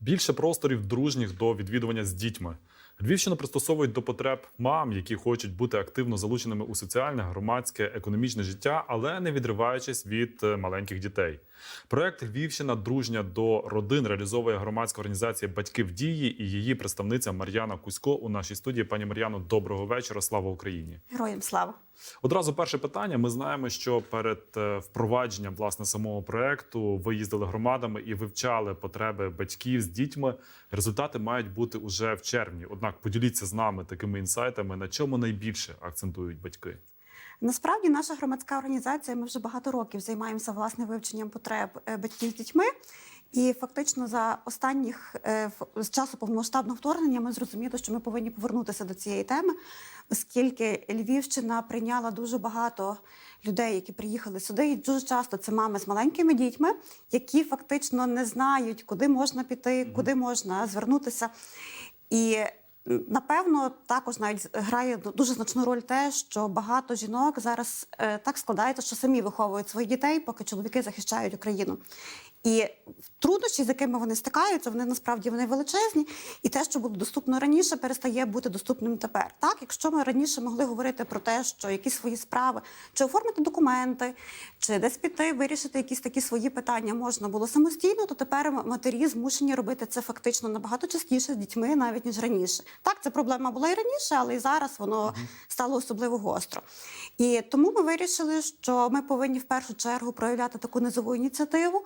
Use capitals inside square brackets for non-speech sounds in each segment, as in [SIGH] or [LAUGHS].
більше просторів дружніх до відвідування з дітьми. Львівщину пристосовують до потреб мам, які хочуть бути активно залученими у соціальне, громадське, економічне життя, але не відриваючись від е, маленьких дітей. Проект Львівщина дружня до родин реалізовує громадська організація Батьки в дії і її представниця Мар'яна Кузько у нашій студії. Пані Мар'яно, доброго вечора. Слава Україні! Героям слава. Одразу перше питання. Ми знаємо, що перед е, впровадженням власне самого проекту ви їздили громадами і вивчали потреби батьків з дітьми. Результати мають бути уже в червні. Однак поділіться з нами такими інсайтами, на чому найбільше акцентують батьки. Насправді, наша громадська організація. Ми вже багато років займаємося власне вивченням потреб е, батьків з дітьми. І фактично за останніх е, з часу повномасштабного вторгнення ми зрозуміли, що ми повинні повернутися до цієї теми, оскільки Львівщина прийняла дуже багато людей, які приїхали сюди. І дуже часто це мами з маленькими дітьми, які фактично не знають, куди можна піти, куди можна звернутися. І напевно також навіть грає дуже значну роль те, що багато жінок зараз е, так складається, що самі виховують своїх дітей, поки чоловіки захищають Україну. І труднощі, з якими вони стикаються, вони насправді вони величезні, і те, що було доступно раніше, перестає бути доступним тепер. Так, якщо ми раніше могли говорити про те, що якісь свої справи, чи оформити документи, чи десь піти, вирішити якісь такі свої питання можна було самостійно, то тепер матері змушені робити це фактично набагато частіше з дітьми, навіть ніж раніше. Так, ця проблема була і раніше, але і зараз воно стало особливо гостро. І тому ми вирішили, що ми повинні в першу чергу проявляти таку низову ініціативу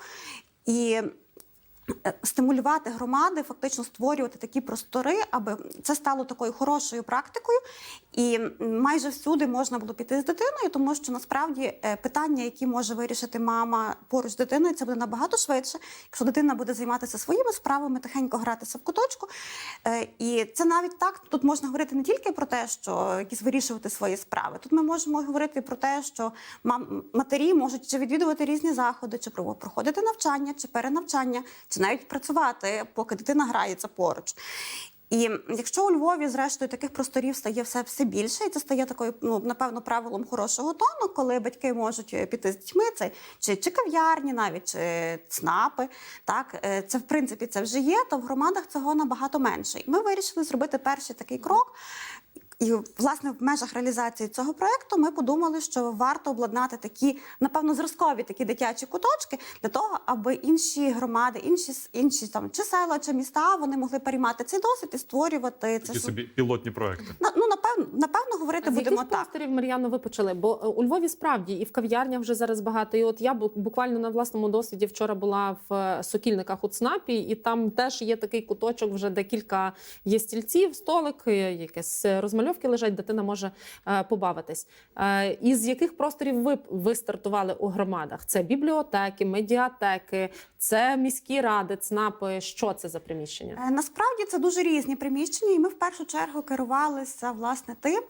і стимулювати громади, фактично створювати такі простори, аби це стало такою хорошою практикою, і майже всюди можна було піти з дитиною, тому що насправді е, питання, які може вирішити мама поруч з дитиною, це буде набагато швидше, якщо дитина буде займатися своїми справами, тихенько гратися в куточку. Е, І це навіть так тут можна говорити не тільки про те, що якісь вирішувати свої справи. Тут ми можемо говорити про те, що матері можуть чи відвідувати різні заходи, чи про- проходити навчання, чи перенавчання, чи навіть працювати, поки дитина грається поруч. І якщо у Львові, зрештою, таких просторів стає все, все більше, і це стає такою, ну напевно, правилом хорошого тону, коли батьки можуть е, піти з дітьми, це чи, чи кав'ярні, навіть чи ЦНАПи, так е, це в принципі це вже є, то в громадах цього набагато менше. І ми вирішили зробити перший такий крок. І власне в межах реалізації цього проекту ми подумали, що варто обладнати такі, напевно, зразкові такі дитячі куточки для того, аби інші громади, інші інші там чи села, чи міста вони могли переймати цей досвід і створювати Такі це собі пілотні проекти. Ну напевно, говорити А з будемо так. просторів Мар'яно ви почали? Бо е, у Львові справді і в кав'ярнях вже зараз багато. І от я буквально на власному досвіді вчора була в е, сокільниках у ЦНАПі, і там теж є такий куточок, вже декілька є стільців, столик, е, якесь розмальовки лежать, дитина може побавитись. Із яких просторів ви, ви стартували у громадах? Це бібліотеки, медіатеки, це міські ради, ЦНАПи. Що це за приміщення? Насправді це дуже різні приміщення, і ми в першу чергу керувалися власне тим,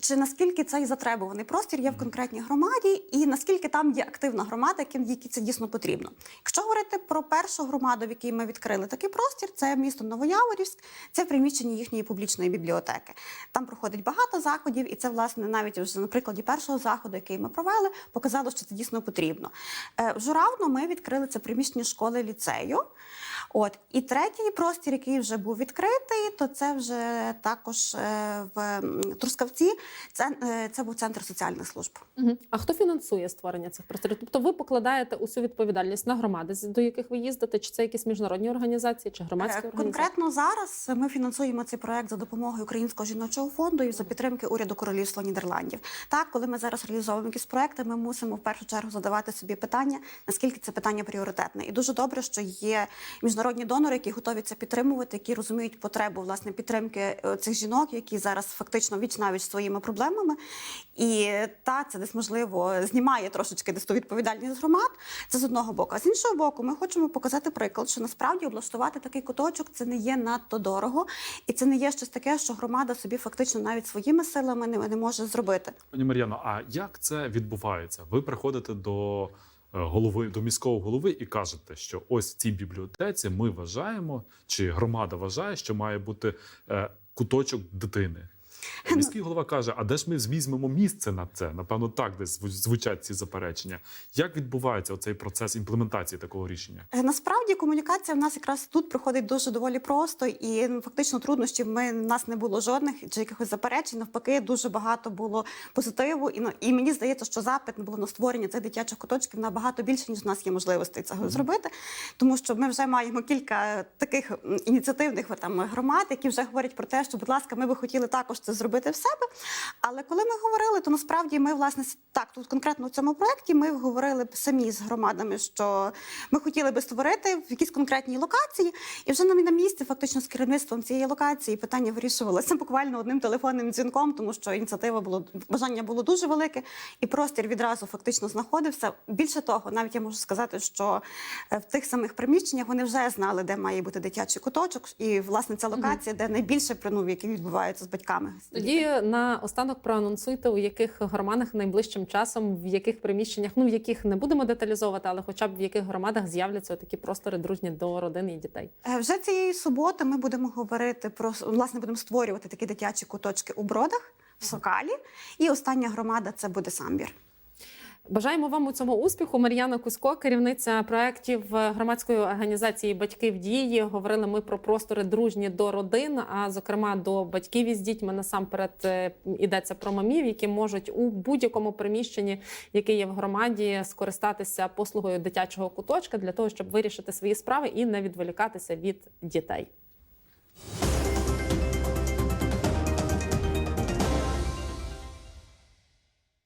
чи наскільки цей затребуваний простір є в конкретній громаді, і наскільки там є активна громада, яким якій це дійсно потрібно. Якщо говорити про першу громаду, в якій ми відкрили такий простір, це місто Новояворівськ, це приміщення їхньої публічної бібліотеки. Там проходить багато заходів, і це власне навіть вже на прикладі першого заходу, який ми провели, показало, що це дійсно потрібно. Е, В Журавно ми відкрили це приміщення школи ліцею. От і третій простір, який вже був відкритий, то це вже також е, в Трускавці. Це, е, це був центр соціальних служб. Мгм. А хто фінансує створення цих просторів? Тобто ви покладаєте усю відповідальність на громади, до яких ви їздите, чи це якісь міжнародні організації, чи громадські Е, організації? Конкретно зараз ми фінансуємо цей проект за допомогою Українського жіночого фонду і за підтримки уряду Королівства Нідерландів. Так, коли ми зараз реалізовуємо якісь проекти, ми мусимо в першу чергу задавати собі питання, наскільки це питання пріоритетне. І дуже добре, що є міжнародні донори, які готові це підтримувати, які розуміють потребу власне підтримки е, цих жінок, які зараз фактично віч навіч своїми проблемами. І та це десь можливо знімає трошечки десь ту відповідальність громад. Це з одного боку. А з іншого боку, ми хочемо показати приклад, що насправді облаштувати такий куточок це не є надто дорого, і це не є щось таке, що громада собі фактично навіть своїми силами не, не може зробити. Пані Мар'яно, а як це відбувається? Ви приходите до голови до міського голови і кажете, що ось в цій бібліотеці ми вважаємо, чи громада вважає, що має бути е, куточок дитини. Міський голова каже: а де ж ми візьмемо місце на це? Напевно, так десь зву- звучать ці заперечення. Як відбувається оцей процес імплементації такого рішення? Е, Насправді комунікація в нас якраз тут проходить дуже доволі просто, і ну, фактично труднощів ми в нас не було жодних чи якихось заперечень. Навпаки, дуже багато було позитиву. І ну, і мені здається, що запит було на створення цих дитячих куточків набагато більше ніж в нас є можливостей цього зробити. Тому що ми вже маємо кілька таких ініціативних там громад, які вже говорять про те, що, будь ласка, ми би хотіли також це зробити в себе. Але коли ми говорили, то насправді ми власне так тут конкретно в цьому проєкті ми говорили б самі з громадами, що ми хотіли би створити в якійсь конкретній локації, і вже на, на місці, фактично з керівництвом цієї локації, питання вирішувалося [LAUGHS] буквально одним телефонним дзвінком, тому що ініціатива було бажання було дуже велике, і простір відразу фактично знаходився. Більше того, навіть я можу сказати, що е, в тих самих приміщеннях вони вже знали, де має бути дитячий куточок, і власне ця локація, де найбільше принув, які відбуваються з батьками. Тоді на останок проанонсуйте, у яких громадах найближчим часом, в яких приміщеннях, ну в яких не будемо деталізовувати, але хоча б в яких громадах з'являться такі простори дружні до родин і дітей. Е, Вже цієї суботи ми будемо говорити про власне будемо створювати такі дитячі куточки у бродах в Сокалі. І остання громада це буде самбір. Бажаємо вам у цьому успіху. Мар'яна Кузько, керівниця проєктів громадської організації Батьки в дії. Говорили ми про простори дружні до родин, а зокрема до батьків із дітьми. Насамперед е, йдеться про мамів, які можуть у будь-якому приміщенні, яке є в громаді, скористатися послугою дитячого куточка для того, щоб вирішити свої справи і не відволікатися від дітей.